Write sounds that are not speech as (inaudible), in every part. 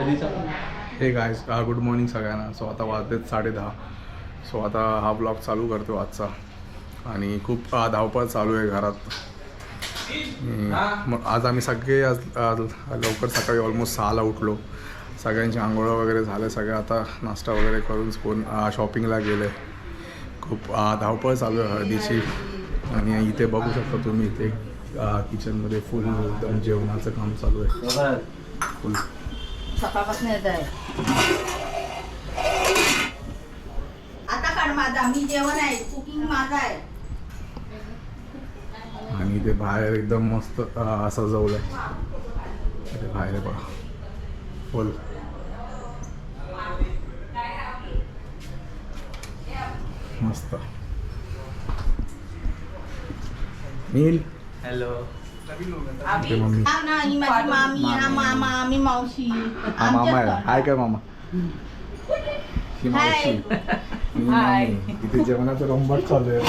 हे guys good morning सगळ्यांना. So आता वाजलेत साडे दहा. सो आता हा ब्लॉग चालू करतो आजचा. आणि खूप धावपळ चालू आहे घरात. मग आज आम्ही सगळे आज लवकर सकाळी ऑलमोस्ट सहाला उठलो. सगळ्यांची आंघोळं वगैरे झालं. सगळं आता नाश्ता वगैरे करून कोण शॉपिंगला गेले. खूप धावपळ चालू आहे हळदीची. आणि इथे बघू शकता तुम्ही इथे किचनमध्ये फुल एकदम जेवणाचं काम चालू आहे. फुल सकाळपासून येत आहे. आता काढ माझा मी जेवण आहे कुकिंग माझा आहे. आणि इथे बाहेर एकदम मस्त अं, सजवलं आहे. इथे बाहेर बघा. फुल मस्त. नील. हॅलो. हा ना ही माझी मामी हा मामा मी मावशी हा मामा आहे हाय काय मामा ही मावशी ही मामी. इथे जेवणाचं रंबट चालू आहे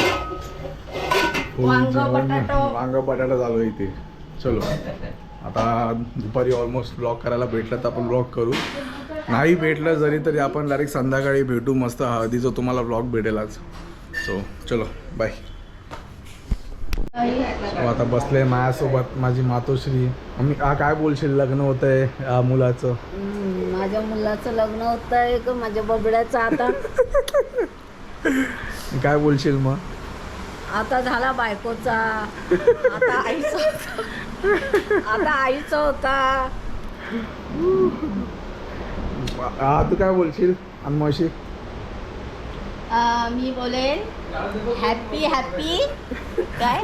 फुल वांग, जेवण बटाटो. वांग बटाटा चालू आहे इथे चलो आता दुपारी ऑलमोस्ट ब्लॉग करायला भेटलं तर आपण ब्लॉग करू. नाही भेटलं जरी तरी आपण डायरेक्ट संध्याकाळी भेटू मस्त. हळदीचं तुम्हाला ब्लॉग भेटेल आज सो चलो. बाय सो आता बसले माझ्यासोबत माझी मातोश्री. मम्मी आ काय बोलशील? लग्न होत आहे मुलाचं. माझ्या मुलाचं लग्न होत आहे का माझ्या बबड्याचं आता. (laughs) काय बोलशील मग? आता झाला बायकोचा. आता आईचा. आता आईचा होता. आ, तू काय बोलशील? आणि मावशी अं, मी बोलेन. हॅपी हॅपी काय?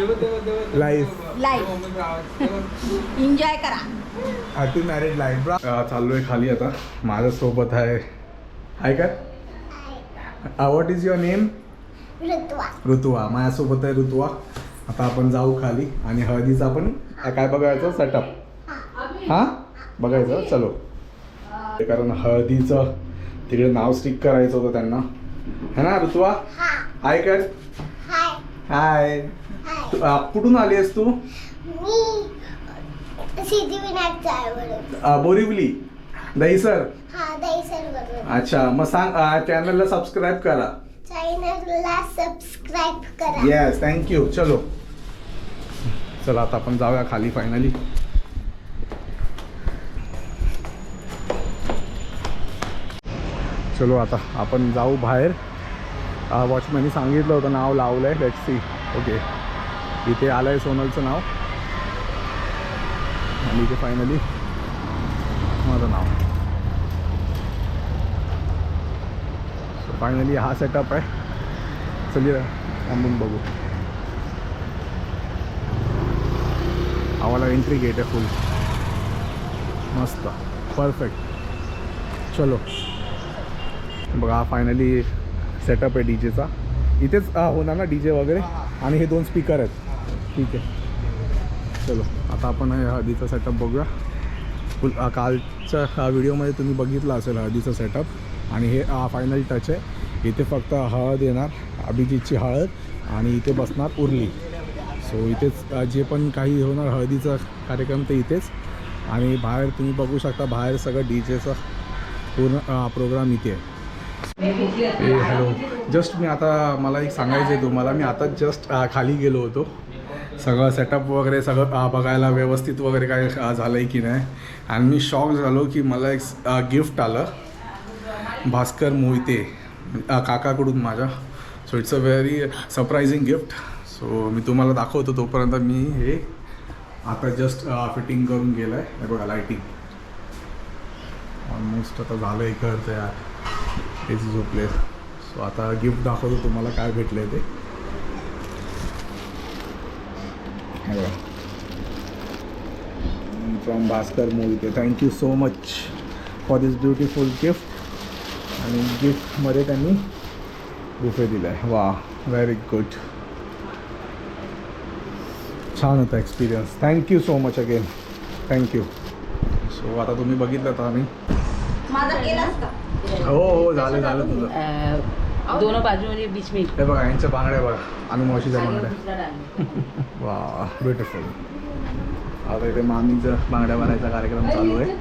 लाईफ लाईफ एन्जॉय करा. हॅपी मॅरिड लाईफ चाललोय खाली आता. माझ्यासोबत आहे. आहे का? What is your name Rutuva माझ्यासोबत आहे ऋतुवा आता आपण जाऊ खाली. आणि हळदीचं आपण काय बघायचं? सेटअप हां? बघायचं? चलो. कारण हळदीचं तिकडे नाव स्टिक करायचं होतं त्यांना. है ना ऋतुवा हाय कर हाय तू- अ, कुठून आली आहेस तू? मी अ, बोरिवली. दहीसर हा दहीसर बरोबर अच्छा मग सांग चॅनलला सबस्क्राईब करा. चॅनलला सबस्क्राईब करा. येस थँक्यू चलो. चला आता आपण जाऊया खाली फायनली चलो आता आपण जाऊ बाहेर. वॉचमॅननी सांगितलं होतं नाव लावलं आहे लेट सी ओके इथे आलं आहे सोनलचं नाव. आणि इथे फायनली माझं नाव. सो फायनली हा सेटअप आहे. चलिए थांबून बघू. आम्हाला एंट्री गेट आहे फुल मस्त. परफेक्ट चलो. बघा फायनली सेटअप आहे डी जेचा इथेच होणार ना डी जे वगैरे? आणि हे दोन स्पीकर आहेत. ठीक आहे. चलो आता आपण हे हळदीचा सेटअप बघूया. फुल कालच्या व्हिडिओमध्ये तुम्ही बघितलं असेल हळदीचा सेटअप आणि हे फायनल टच आहे. इथे फक्त हळद येणार अभिजितची हळद. आणि इथे बसणार उरली. सो इथेच जे पण काही होणार हळदीचा कार्यक्रम ते इथेच. आणि बाहेर तुम्ही बघू शकता बाहेर सगळं डी जेचा पूर्ण प्रोग्राम इथे आहे. ए हॅलो जस्ट मी आता मला एक सांगायचं आहे तुम्हाला. मी आता जस्ट खाली गेलो होतो. सगळं सेटअप वगैरे सगळं बघायला व्यवस्थित वगैरे काय झालं आहे की नाही. आणि मी शॉक झालो की मला एक गिफ्ट आलं. भास्कर मोहिते. काकाकडून माझ्या. So it's a very surprising gift so मी तुम्हाला दाखवतो तोपर्यंत मी हे आता जस्ट फिटिंग करून गेलं आहे बघा लायटिंग ऑलमोस्ट आता झालं आहे घर इज हेच झोपले सो आता गिफ्ट दाखवतो तुम्हाला काय भेटलं आहे ते बघा. From Bhaskar Mohite thank you so much for this beautiful gift आणि गिफ्टमध्ये त्यांनी बुफे दिला आहे वा व्हेरी गुड छान होता experience thank you so much again thank you so आता तुम्ही बघितलं तर आम्ही माझा हो हो झालं झालं तुझं. दोनों बाजू में बीच में हे बघा यांच्या बांगड्या बघा. आणि मावशीच्या बांगड्या. (laughs) वा ब्युटिफुल आता इथे मामीचं बांगड्या भरायचा कार्यक्रम चालू आहे.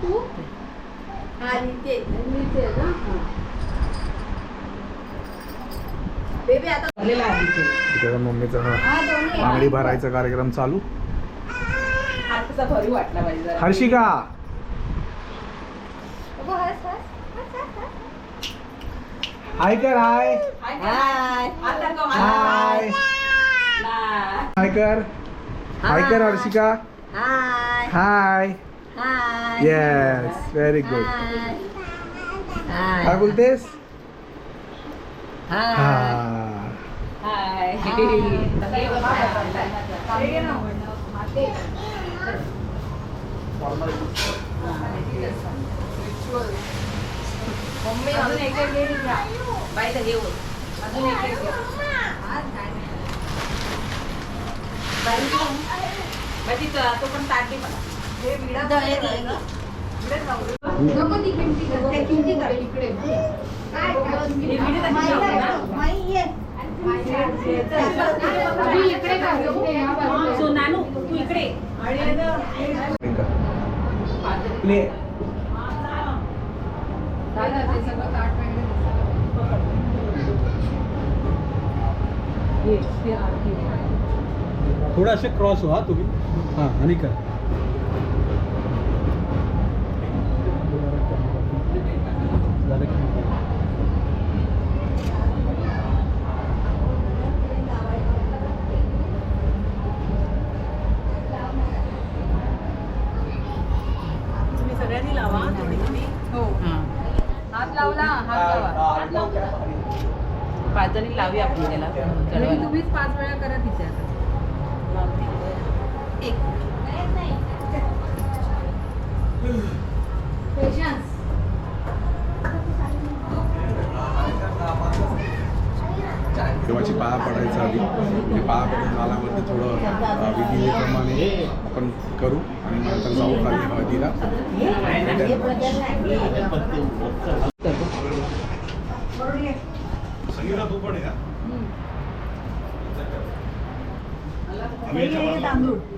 हा इथे बेबी आता झालेला आहे तिथे. तिथे मम्मीचा हा हा दोन्ही बांगडी भरायचा कार्यक्रम चालू. हर्षिका! हाय कर हाय हाय हाय कर हाय कर Harshika hi hi hi yes very good hi काय बोलतेस हाय हा हाय. मम्मी अजून एक एक घे घ्या. बाई तर घेऊ. अजून एक एक घे. बाई तिथं तो पण ताट. ते कर? कर? हे विडीत आहे माई ना? आहे. माई ये. सो नानू तू इकडे प्ले थोडा असे क्रॉस व्हा तुम्हें हाँ आणि करा देवाची पाया पडायचं आधी. ते पाया पडून झाल्यावरती थोडं विधीप्रमाणे आपण करू आणि नंतर जाऊ खाली हळदीला. तांदूळ.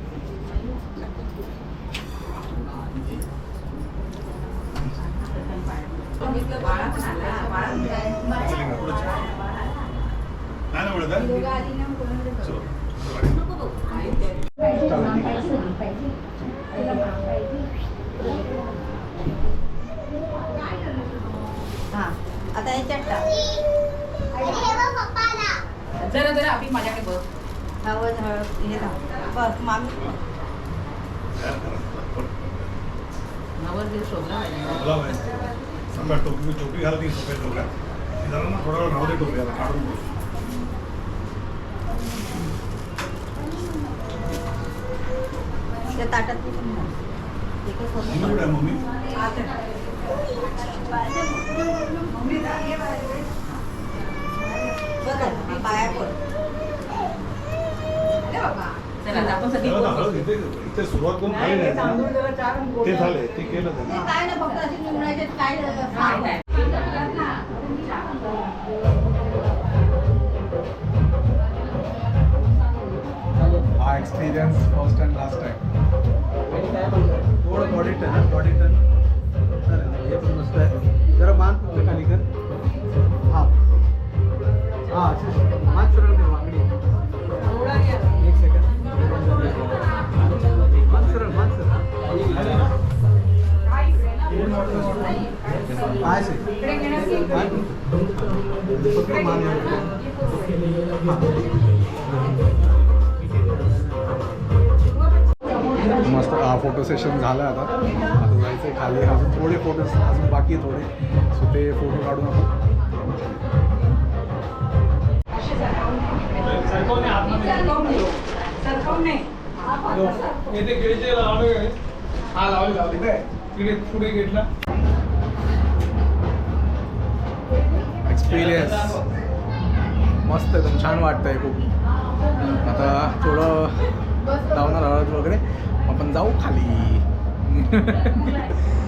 आता याच्यात हे जरा जरा अभि माझ्याकडे बघ. हळद हळद हे बस मामी. नवरदेव शोभला पाहिजे टोपी टोपी घालती सफेद डोक्यात ती जरा ना थोडा वेळ राहू दे टोपी आता काढून ताटात मम्मी आहे मम्मी इथे सुरुवात करून नाही. ते झाले ते केलं ते काय ना फक्त अशी निवडायचे काय काय? नाही. हा experience first and last time थोडं बॉडी टन बॉडी टन हे पण मस्त आहे. जरा मान फक्त खाली कर. हां. हां अच्छा. मान सरळ मस्त हा फोटो सेशन झाला आता. आता जायचं खाली. अजून थोडे फोटो अजून बाकी आहे थोडे. सो ते फोटो काढून आपण पुढे घेतला एक्सपिरियन्स मस्त एकदम छान वाटतंय खूप. आता थोडं धावणार हळद वगैरे आपण जाऊ खाली. (laughs)